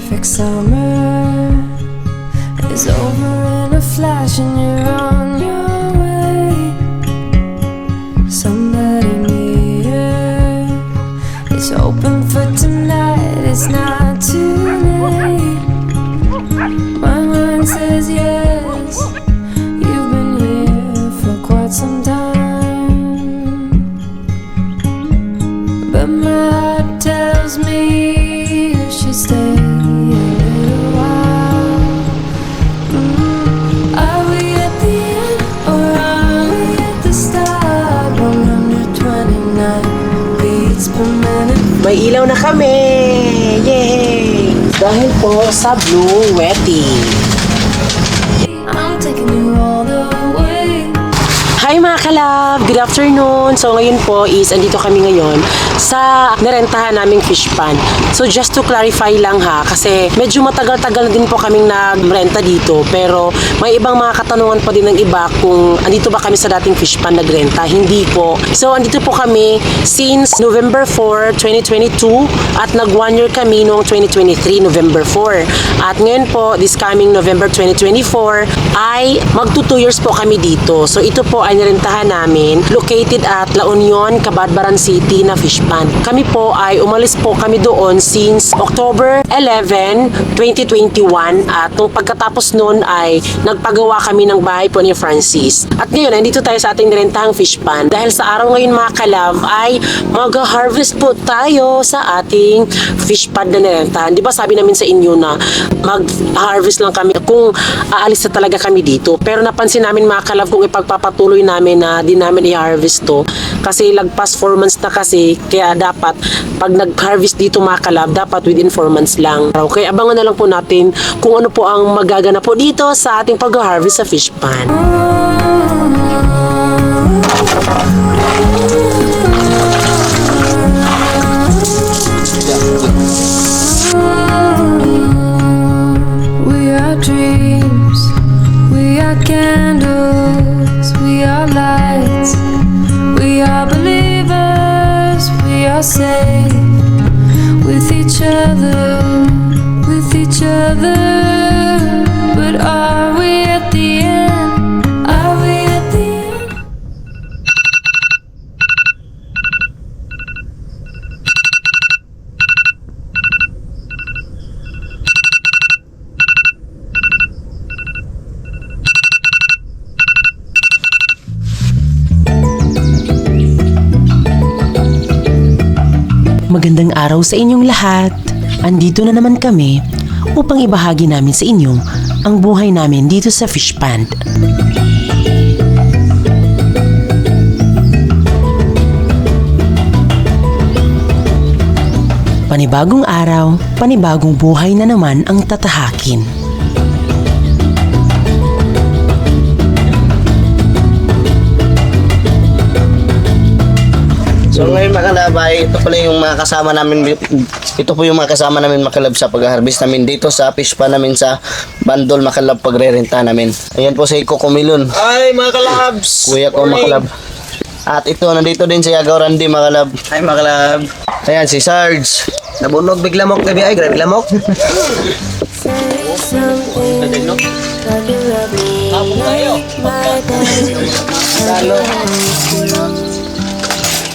perfect summer is over in a flash and you're May ilaw na kami! Yay! Dahil po sa Blue Wetty. Mga kalab! Good afternoon! So ngayon po is, andito kami ngayon sa narentahan naming fish pan. So just to clarify lang ha, kasi medyo matagal-tagal na din po kaming nagrenta dito. Pero may ibang mga katanungan pa din ng iba kung andito ba kami sa dating fish pan nagrenta. Hindi po. So andito po kami since November 4, 2022 at nag one year kami noong 2023, November 4. At ngayon po, this coming November 2024 ay magto 2 years po kami dito. So ito po ay nirentahan namin located at La Union, Cabadbaran City na fish pan. Kami po ay umalis po kami doon since October 11, 2021 at nung pagkatapos noon ay nagpagawa kami ng bahay po ni Francis. At ngayon, nandito tayo sa ating nirentahang fish pan. Dahil sa araw ngayon mga kalav ay mag-harvest po tayo sa ating fish pan na nirentahan. Di ba sabi namin sa inyo na mag-harvest lang kami kung aalis na talaga kami dito. Pero napansin namin mga kalav kung ipagpapatuloy namin na di namin i-harvest to. Kasi lagpas 4 months na kasi kaya dapat pag nag-harvest dito mga kalab dapat within 4 months lang. Okay, abangan na lang po natin kung ano po ang magagana po dito sa ating pag-harvest sa fish pan. Safe with each other. Magandang araw sa inyong lahat. Andito na naman kami upang ibahagi namin sa inyo ang buhay namin dito sa fish pond. Panibagong araw, panibagong buhay na naman ang tatahakin. So ngayon mga kalabay, ito pala yung mga kasama namin, ito po yung mga kasama namin makalab sa pag-harvest namin dito sa fish pa namin sa bandol makalab pagrerenta namin. Ayan po si Coco Milon, Ay, mga kalabs! kuya ko makalab. At ito, nandito din si Agaw Randy makalab. Ay, mga kalab! Ayan, si Sarge. Nabunog bigla mo kami ay, grabe lamok. Say something like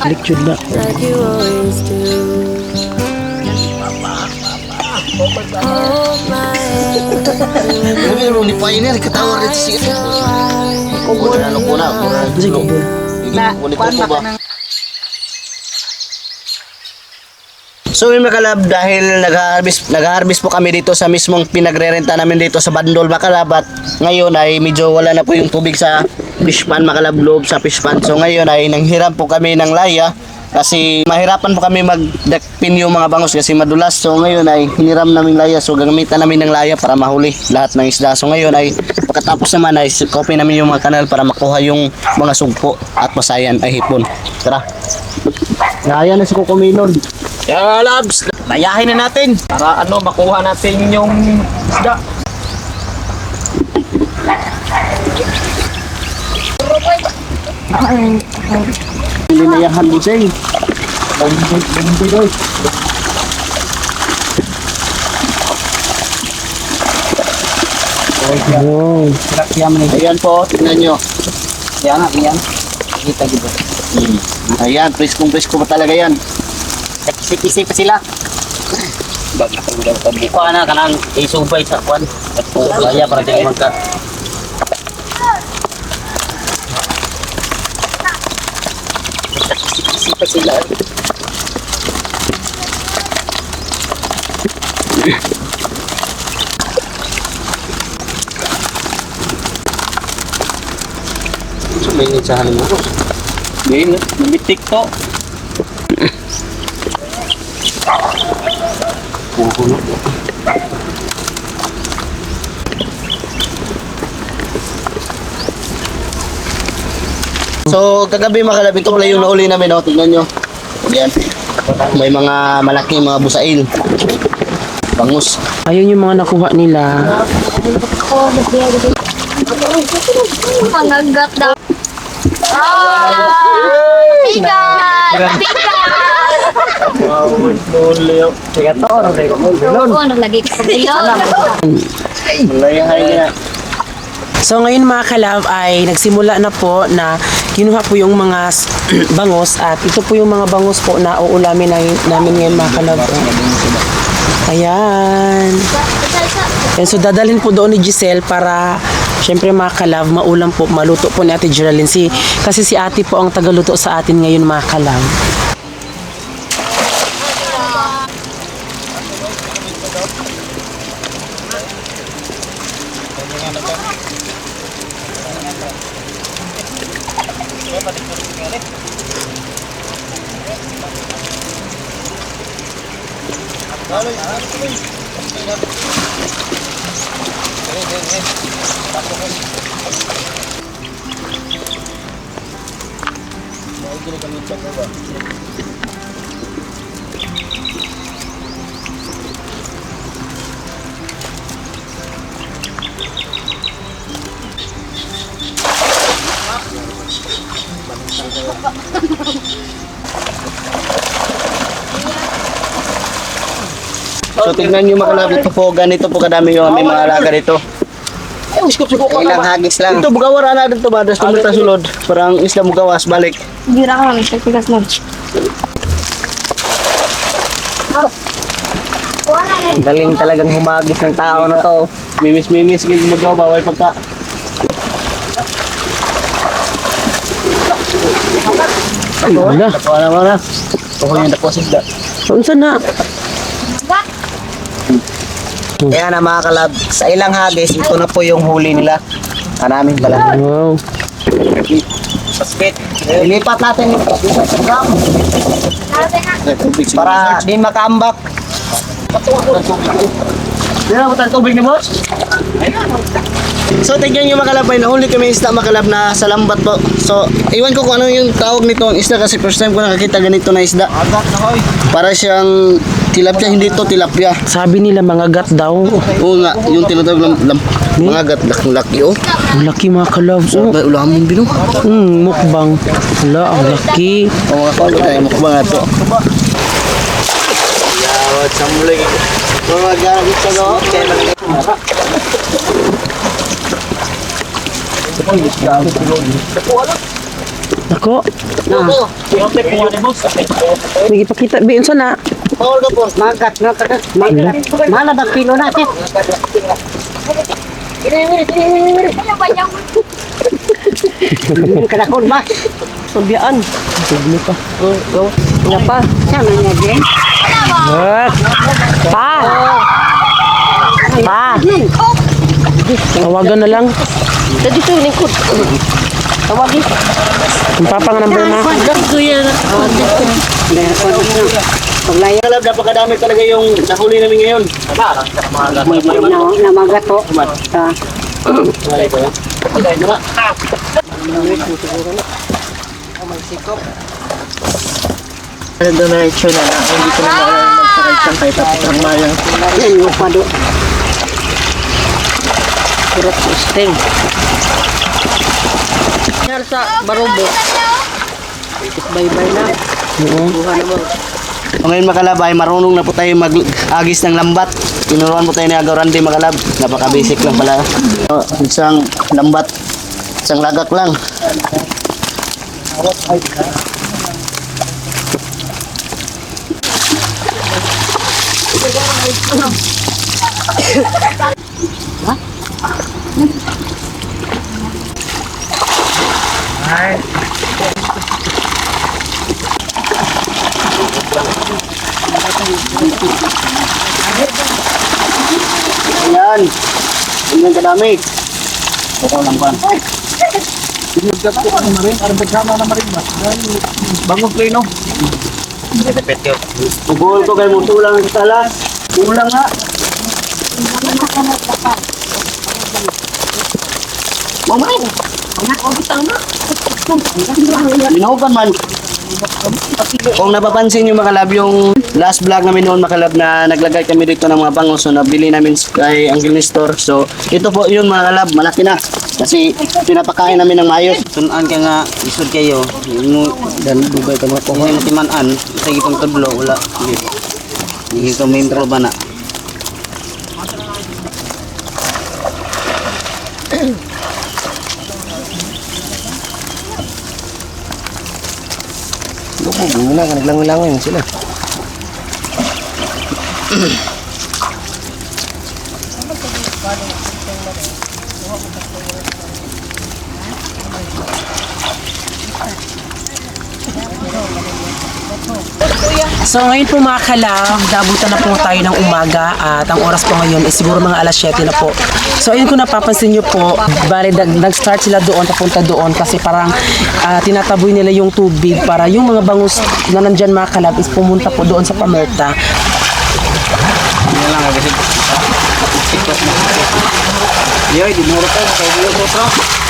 Lecture na. like you always do. Hold my hand Grabe, Ronnie Pioneer, katawar rin si so high. Kubo na, ano po na. Sige, kulit ko ba? So yun mga dahil nag-harvest, nag-harvest po kami dito sa mismong pinagrerenta namin dito sa Bandol Makalab at ngayon ay medyo wala na po yung tubig sa fish pan Makalab loob sa fish pan. So ngayon ay nanghiram po kami ng laya kasi mahirapan po kami magdakpin yung mga bangos kasi madulas. So ngayon ay hiniram namin laya so gagamitan namin ng laya para mahuli lahat ng isda. So ngayon ay pagkatapos naman ay copy namin yung mga kanal para makuha yung mga sugpo at masayan ay hipon. Tara. Naya na si Kukumilon. Kaya mga kalabs, layahin na natin para ano, makuha natin yung isda. Linayahan mo siya eh. Wow. Ayan po, tingnan nyo. Yan nga, yan. Kita gitu. Hmm. Ayan, preskong presko pa talaga yan. Kisi-kisi pa sila. Bag na kung daw kami. Kuha na, kanang isubay sa kwan. At po, kaya para di magka. Kisi-kisi pa sila. May nitsahan mo. Ngayon, namitik to. So, kagabi mga kalab, ito pala yung nauli namin, oh. Tingnan nyo. Ayan. May mga malaking mga busail. Bangus. Ayun yung mga nakuha nila. Panagat daw. Ah! Tigat! Tigat! Kaya to, ano rin ko. Oo, naglagay ko sa bilog. Malayahay. So ngayon mga kalab ay nagsimula na po na kinuha po yung mga bangos at ito po yung mga bangos po na uulamin na, namin ngayon mga kalab. Ayan. And so dadalhin po doon ni Giselle para syempre mga kalab, maulam po, maluto po ni Ate Geraldine. Si, kasi si ate po ang tagaluto sa atin ngayon mga kalab. So, tingnan nyo mga kalab, ito po, ganito po kadami yung aming mga alaga dito. Ilang hagis lang. Ito, bugawara na dito ba? Das tumita sulod. Parang isla mugawas, balik. Gira ka lang, tigas mo. Galing talagang humagis ng tao na to. Mimis-mimis, gig magawa, bawal pagka. Wala. Tapuan na mga. Ako yung naposid da. Unsa na? Kaya na mga kalab, sa ilang hagis, ito na po yung huli nila. Kanaming pala. Wow. Basket. Ilipat natin yung Tubig siguro. para di makaambak. Di na ba tubig ni boss? So, tignan nyo makalab ay nahuli kami isda makalab na sa lambat po. So, iwan ko kung ano yung tawag nito ang isda kasi first time ko nakakita ganito na isda. Para siyang tilapia, hindi to tilapia. Sabi nila mga gat daw. Oo nga, yung tinatawag lam, lam, mga gat laki oh. Ang laki mga kalab. Oh. May ulamong bino. Hmm, mukbang. Wala, ang laki. O mga kawag tayo, mukha nga to. Yawat sa mulay. Mga gamit sa no? Ako. May ipakita. Bi, unsa na? Bawal ka po. Magat, magat, magat. Mana ba kilo? Ano ba yung Kanakon ba? Subyaan. Tuglo pa. Nga pa. Din. Wag. Pa. Pa. Tawagan na lang. Dito yung lingkod. Tawagin. Ang papa nga number ma. Paglaya Kalab, napakadami talaga yung nahuli namin ngayon. na namagat to. Sa Ano doon na itsyo na na, hindi ko na maalala magsakay siyang kahit tapos ang mayang. yan yung pado. Purot sting. Yan sa barubo. Bye-bye na. Oo. Buha na mo. So, ngayon mga kalab ay marunong na po tayo mag-agis ng lambat. Tinuruan po tayo ni Agaw Randy mga kalab. Napaka-basic lang pala. So, isang lambat, isang lagak lang. Ayan. Ganyan kadami. Ako lang kan. Bangog play no? Repet yun. Bugol ko kay muto lang sa talas. Kulang nga. Mamay. Minugan man. Kung napapansin nyo makalab yung last vlog namin noon makalab na naglagay kami dito ng mga bangos so nabili namin kay Uncle Nestor. So ito po yun mga kalab, malaki na. Kasi pinapakain namin ng maayos. Sunan ka nga, isod kayo. Mo dan dugay ka mo kung may matiman-an, sige pang tudlo wala. Hindi ka membro ba na? Lubog, muna ka naglangoy-langoy sila. So ngayon po mga kalab, dabutan na po tayo ng umaga at ang oras po ngayon is siguro mga alas 7 na po. So ayun kung napapansin nyo po, bali nag- nag-start sila doon, papunta doon kasi parang ah, tinataboy nila yung tubig para yung mga bangus na nandyan mga kalab is pumunta po doon sa pamerta. Ano mo. Yoy, di mo ko kay Diyo ko.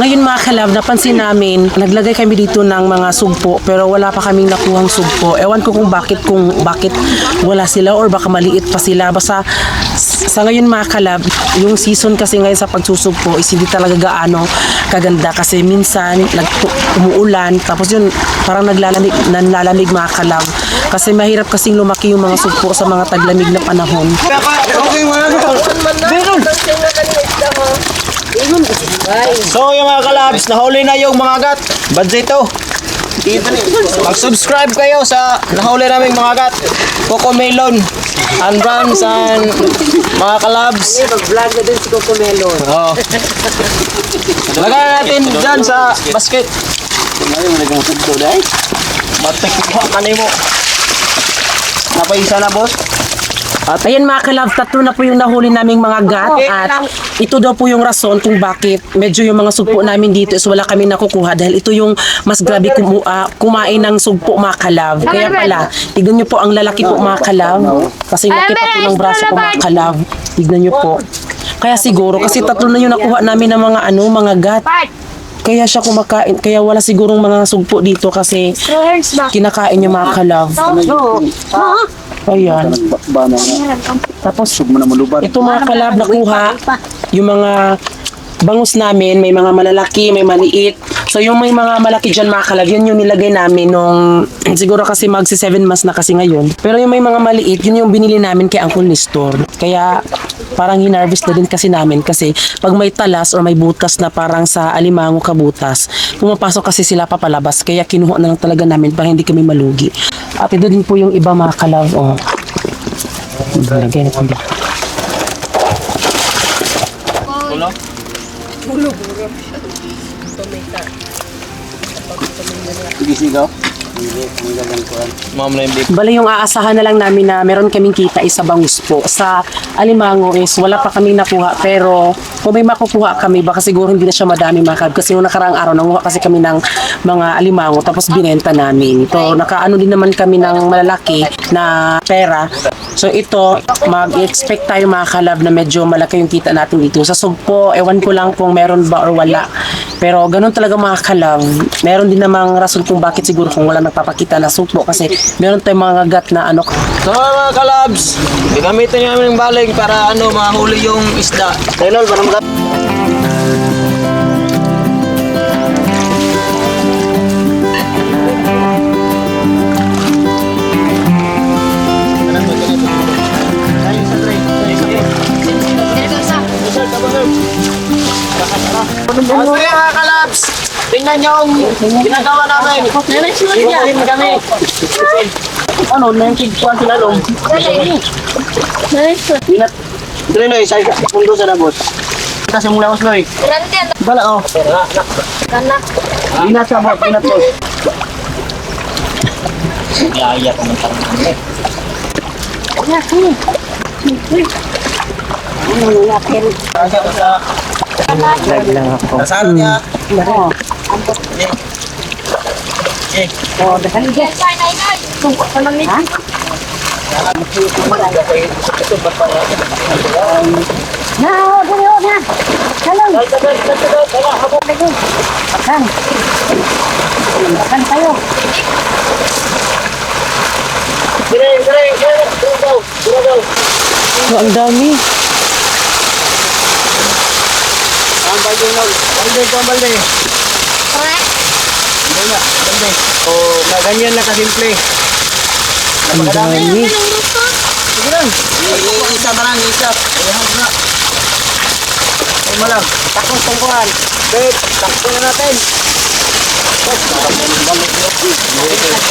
Ngayon mga kalab, napansin namin, naglagay kami dito ng mga sugpo pero wala pa kaming nakuhang sugpo. Ewan ko kung bakit kung bakit wala sila or baka maliit pa sila. Basta sa ngayon mga kalab, yung season kasi ngayon sa pagsusugpo is hindi talaga gaano kaganda kasi minsan nag umuulan tapos yun parang naglalamig nanlalamig mga kalab kasi mahirap kasing lumaki yung mga sugpo sa mga taglamig na panahon. So yung mga kalabs, nahuli na yung mga gat. Badjito. Mag-subscribe kayo sa nahuli naming mga gat. Coco Melon, and Rams, and mga kalabs. Mag-vlog na din si Coco Melon. Oh. Lagay natin dyan sa basket. Ngayon, naging sugdo dahil. Batek mo, kanay mo. Napaisa na, boss. At ayan mga kalab, tatlo na po yung nahuli naming mga gat at ito daw po yung rason kung bakit medyo yung mga sugpo namin dito is wala kami nakukuha dahil ito yung mas grabe kumu- ah, kumain ng sugpo mga kalab. Kaya pala, tignan nyo po ang lalaki po mga kalab kasi laki pa po ng braso po mga kalab. Tignan nyo po. Kaya siguro, kasi tatlo na yung nakuha namin ng mga ano, mga gat. Kaya siya kumakain, kaya wala sigurong mga sugpo dito kasi kinakain niya mga kalab. Ayan. Ba na Tapos Sug mo na malubar. ito mga kalab nakuha, yung mga bangus namin, may mga malalaki, may maliit. So yung may mga malaki dyan mga kalab, yun yung nilagay namin nung siguro kasi magsi 7 months na kasi ngayon. Pero yung may mga maliit, yun yung binili namin kay Uncle Nestor. Kaya parang hinarvest na din kasi namin kasi pag may talas or may butas na parang sa alimango kabutas, pumapasok kasi sila papalabas. Kaya kinuha na lang talaga namin para hindi kami malugi. At ito din po yung iba mga kalab. Oh. Lagyan natin dito. Sige, sigaw. Ma'am na yung yung aasahan na lang namin na meron kaming kita is sa bangus po. Sa alimango is wala pa kaming nakuha pero kung may makukuha kami baka siguro hindi na siya madami makab kasi yung nakaraang araw nanguha kasi kami ng mga alimango tapos binenta namin. Ito nakaano din naman kami ng malalaki na pera. So ito mag-expect tayo mga kalab na medyo malaki yung kita natin dito. Sa sugpo, ewan ko lang kung meron ba or wala. Pero ganun talaga mga kalab, meron din namang rason kung bakit siguro kung wala nagpapakita na sukbo kasi meron tayong mga gat na ano. So mga kalabs, gamitin nyo namin ng baling para ano, mahuli yung isda. Taylor, para mga... Thank you mag- tingnan niyo ang ginagawa namin. Tingnan kami. Ano, nangkigpuan sila lom. Binat. Dre noy, sa mundo sa nabot. Kasi mula ko noy. Bala oh. kanak. Binat sa bot, binat boss. Nasaan niya? Yes, ay, nay, nay. Tungkol pa namin. Dire, dire, dire. Duro daw, duro daw. Oh, ang dami. Ang balde nol. Balde ko ang balde. Correct. Wala, balde. O, na ganyan na kasimple. Ang dami. Sige lang. Isa ba lang, isa. Ayan na. Ay mo lang. Takong tungkuhan. Babe, takbo na natin.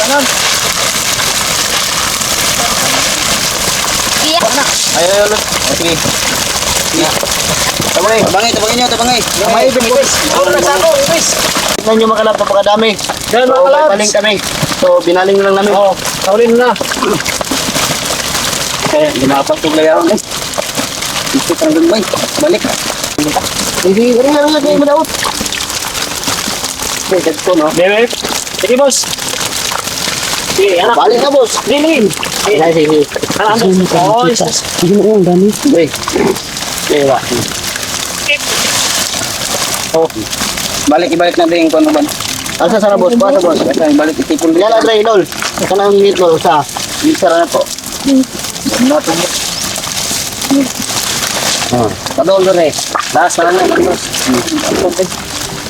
Ganon. Iya. Ay, ay, Tabangay. Tabangay, tabangay nyo, tabangay. Tabangay, ibis. Ako na sa ako, ibis. Tingnan nyo mga kalab, napakadami. Yan, mga So, kalabs. Binaling kami. So, binaling lang namin. Oo, kaulin na. Kaya, ginapat ko layaw eh. Ito kang gambay. Balik. Hindi, rin lang lang kayo madaot. Okay, ko, no? Bebe. Sige, boss. Sige, anak. Balik na, boss. Lilin. Sige, sige. Anak, is- Hindi mo ang dami. Uy. Kaya. Oh. Balik, ibalik natin yung kung ano ba. Asa sana, boss? Pasa, boss. Basta, ibalik itipon Yan ang Raynol. Ito na ang meat ball. Sa. Isa na po. Mo. Oh. Padol doon eh. Last na lang.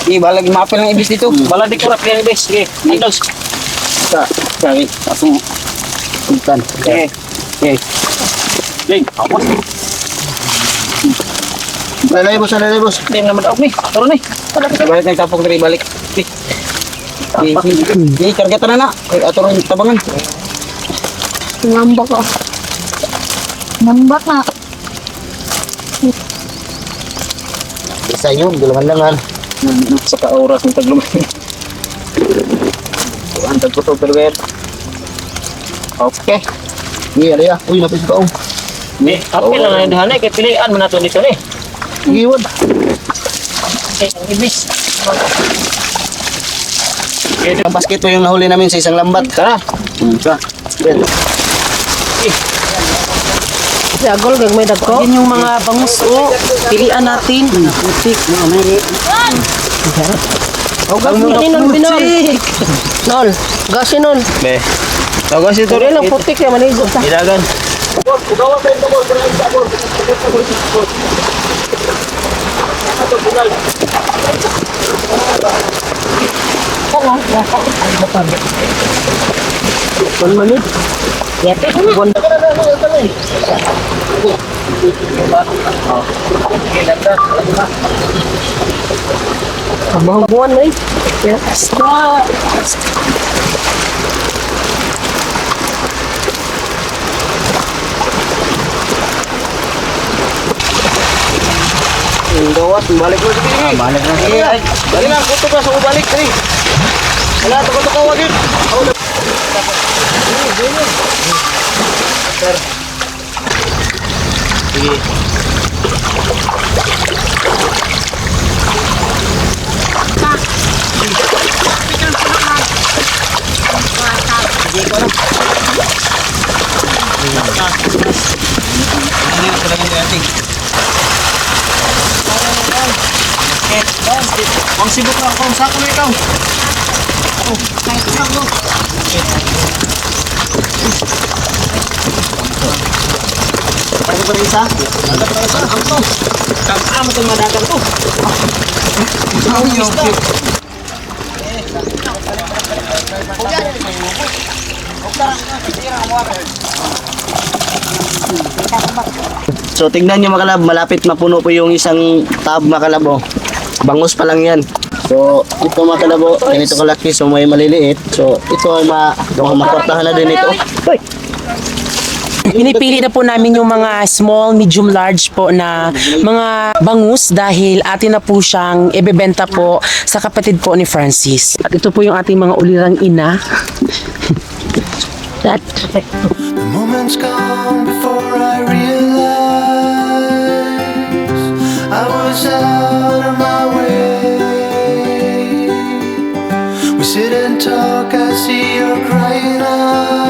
Sige, balag mapil ng ibis dito. Bala di kurap yung ibis. Sige, idos. Sa, sorry. Asong. Sultan. Sige. Sige. Sige, awas. Lalay, boss. Lalay, boss. Hindi naman ako ni. Taro ni. Balik na tapok dari balik. Sige. Sige, sige, kargata na na. Kaya ato rin tabangan. Ngambak ko. Ngambak na. Isa yun. Dalaman-langan. Sa ka-oras ng taglumay. Antag ko to, pero kaya. Okay. Hindi, alaya. Uy, napis ka. Oh. Ni, apil lang ang dahanay. Kaya pilihan mo na to dito ni. Iwan. Eh, ang ibis. Ang basket po yung nahuli namin sa isang lambat. Tara. Hmm. Sa. Yan. Si Agol, gag may dagko. Yan yung mga bangus. Oh, pilian natin. Putik. Oh, gas mo ninol, binol. Nol, gas nol. Be. Tawas ito Ito lang putik ya maligo ta. Ilagan. Mahubuan na eh. Yes. Gawas, balik mo sige. Ah, balik na sige. Dali na, kuto ka sa balik dali. Wala to kuto ka wagin. Sige. Ang sibuk ka kung sako na ikaw. Oh, kahit lang mo. Ano ba isa? Ano ba isa? Ang to. Kama itong madagang to. Ang yung So tingnan nyo mga kalab, malapit mapuno po yung isang tab mga kalab oh. Bangus pa lang yan. So, ito mga kalabo, ganito kalaki, so may maliliit. So, ito ay ma makortahan na din ito. Pinipili na po namin yung mga small, medium, large po na mga bangus dahil atin na po siyang ibebenta po sa kapatid po ni Francis. At ito po yung ating mga ulirang ina. That, The moment's gone before I realize I was out of my way. We sit and talk, I see your crying eyes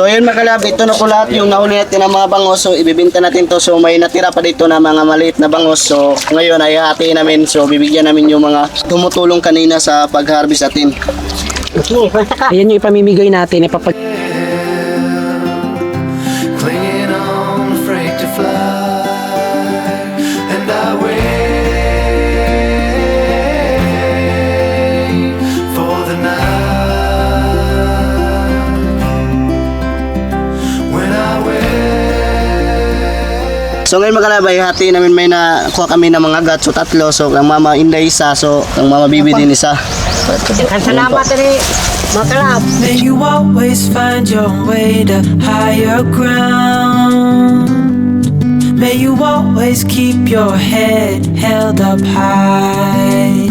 So, ayun mga kalab, ito na po lahat yung nahuli natin ng mga bangos. So, ibibenta natin to. So, may natira pa dito na mga maliit na bangos. So, ngayon ay hatiin namin. So, bibigyan namin yung mga tumutulong kanina sa pag-harvest natin. ayan yung ipamimigay natin. Ipapag So ngayon mga kalabay, hati namin may nakuha kami ng mga gat. So tatlo. So ang mama Inday isa. So ang mama Bibi din isa. Salamat rin, mga kalab. May you always find your way to higher ground. May you always keep your head held up high.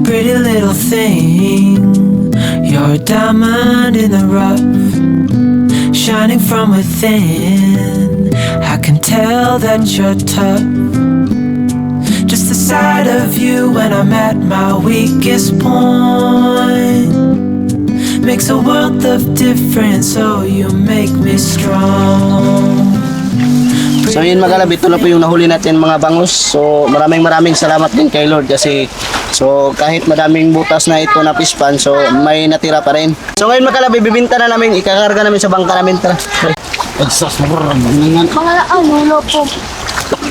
Pretty little thing, you're a diamond in the rough, shining from within. Tell that you're tough. Just the sight of you when I'm at my weakest point makes a world of difference. So you make me strong. So yun mga kalab, ito na po yung nahuli natin mga bangus. So maraming maraming salamat din kay Lord kasi so kahit madaming butas na ito na pispan, so may natira pa rin. So ngayon mga kalab, ibibinta na namin, ikakarga namin sa bangka namin. Tara. Mga ano, lopo.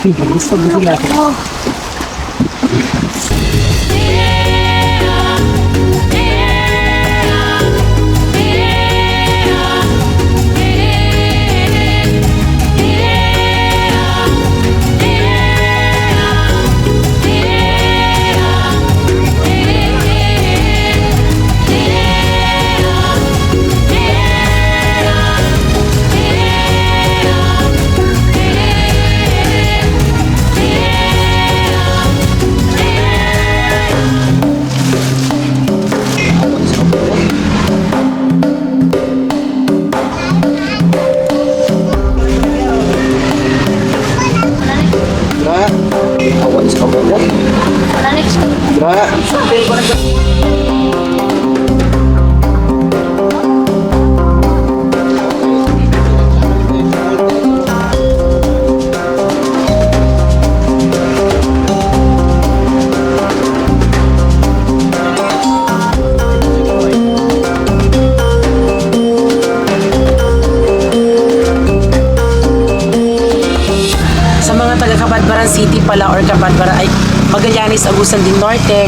Ano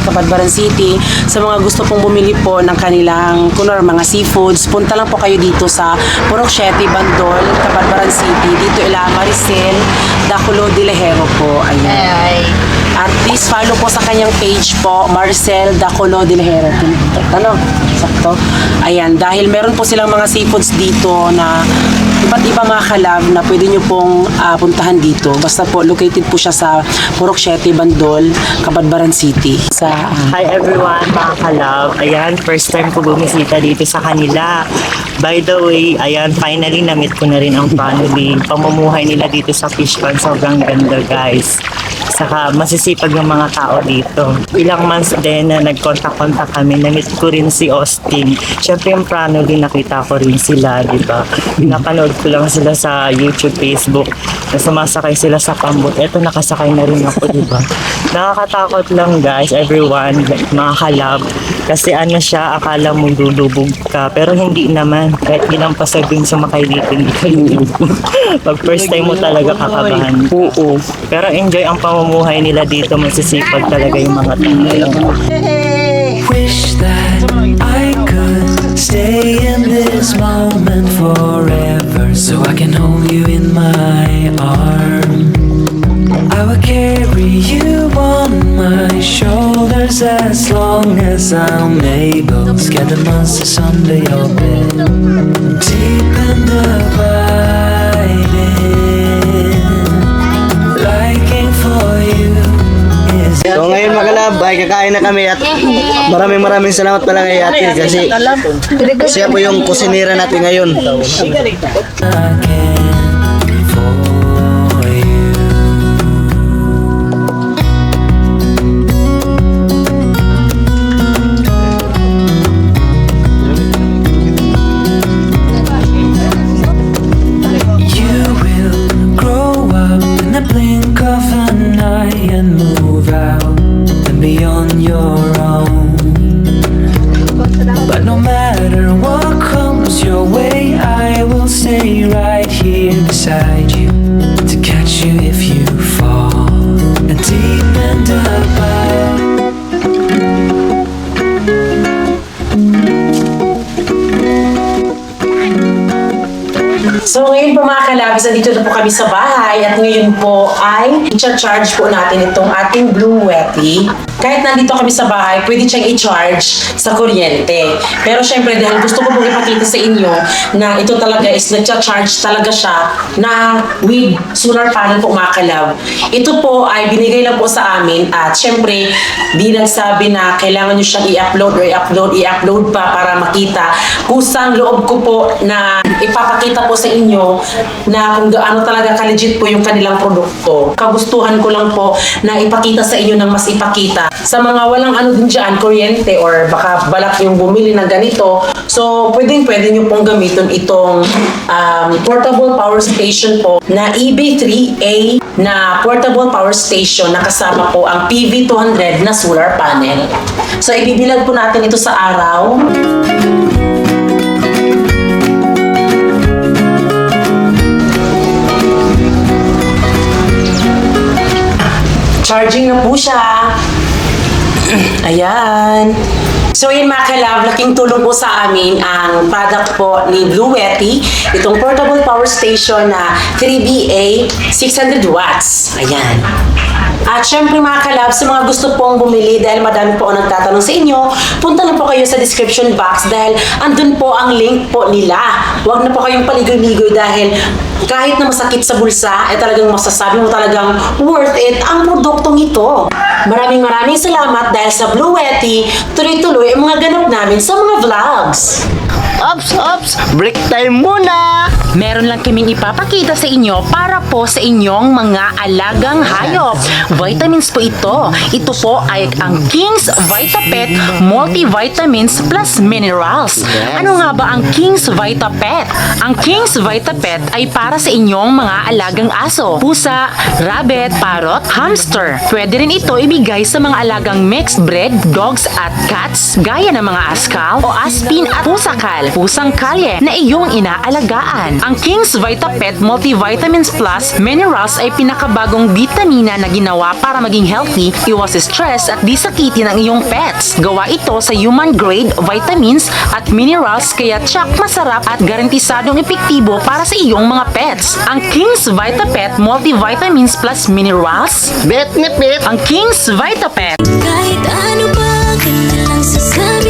Norte, Kabadbaran City. Sa mga gusto pong bumili po ng kanilang kunwari mga seafoods, punta lang po kayo dito sa Purok Siete, Bandol, Kabadbaran City. Dito ila Maricel, Daculo de Lejero po. Ayan. Ay, At please follow po sa kanyang page po, Marcel Daculo de Lejero. Ano? Sakto? Ayan, dahil meron po silang mga seafoods dito na iba't iba mga kalab na pwede nyo pong ah, puntahan dito. Basta po, located po siya sa Purok Siete, Bandol, Kabadbaran City. Sa ah, Hi everyone, mga kalab. Ayan, first time ko bumisita dito sa kanila. By the way, ayan, finally na-meet ko na rin ang family. Pamumuhay nila dito sa fish pond, sobrang ganda guys. Saka masisipag ng mga tao dito. Ilang months din na nagkontak-kontak kami, na-meet ko rin si Austin. Siyempre yung family, nakita ko rin sila, di ba? Pinapanood ko lang sila sa YouTube, Facebook, na sumasakay sila sa pambot. Eto, nakasakay na rin ako, di ba? Nakakatakot lang guys, everyone, mga kalab. Kasi ano siya, akala mo lulubog ka. Pero hindi naman. Kahit ilang pasaging sumakay dito, hindi ka lulubog. Pag first time mo talaga kakabahan. Oo. Pero enjoy ang pamumuhay nila dito. Masisipag talaga yung mga tao. Wish that I could stay in this moment forever so I can hold you in my arms. I will carry you on my shoulders as long as I'm able. Scare the monsters under your bed. Deep in the liking for you. So ngayon mga kalabay, kakain na kami at maraming maraming salamat talaga kay ate kasi siya po yung kusinira natin ngayon. I bahay at ngayon po ay i-charge po natin itong ating Blue Wetty. Kahit nandito kami sa bahay, pwede siyang i-charge sa kuryente. Pero syempre dahil gusto ko pong ipakita sa inyo na ito talaga is nag-charge talaga siya na with solar panel po mga. Ito po ay binigay lang po sa amin at syempre di nagsabi na kailangan nyo siyang i-upload or i-upload, i-upload pa para makita. Kusang loob ko po na ipapakita po sa inyo na kung gaano talaga ka-legit po yung kanilang produkto. Kagustuhan ko lang po na ipakita sa inyo ng mas ipakita. Sa mga walang ano din dyan, kuryente or baka balak yung bumili ng ganito, so pwedeng pwede nyo pong gamitin itong um, portable power station po na EB3A na portable power station na kasama po ang PV200 na solar panel. So ibibilag po natin ito sa araw. Charging na po siya. Ayan. So yun mga kalab, laking tulong po sa amin ang product po ni Blue Yeti. Itong portable power station na 3BA 600 watts. Ayan. At syempre mga kalab, sa mga gusto pong bumili dahil madami po ang nagtatanong sa inyo, punta na po kayo sa description box dahil andun po ang link po nila. Huwag na po kayong paligoy-ligoy dahil kahit na masakit sa bulsa, eh talagang masasabi mo talagang worth it ang produktong ito. Maraming maraming salamat dahil sa Blue Yeti, tuloy-tuloy ang mga ganap namin sa mga vlogs. Ops, ops, break time muna! Meron lang kaming ipapakita sa inyo para po sa inyong mga alagang hayop. Vitamins po ito. Ito po ay ang King's Vitapet Multivitamins Plus Minerals. Ano nga ba ang King's Vitapet? Ang King's Vitapet ay para sa inyong mga alagang aso, pusa, rabbit, parrot, hamster. Pwede rin ito ibigay sa mga alagang mixed breed, dogs at cats, gaya ng mga askal o aspin at pusakal, pusang kalye na iyong inaalagaan. Ang King's Vitapet Multivitamins Plus Minerals ay pinakabagong vitamina na ginawa para maging healthy, iwas stress at di sakitin ang iyong pets. Gawa ito sa human grade vitamins at minerals kaya tsak masarap at garantisadong epektibo para sa iyong mga pets. Ang King's Vitapet Multivitamins Plus Minerals, Bet, nip, bet! ang King's Vitapet Kahit ano pa, kanya lang sasabi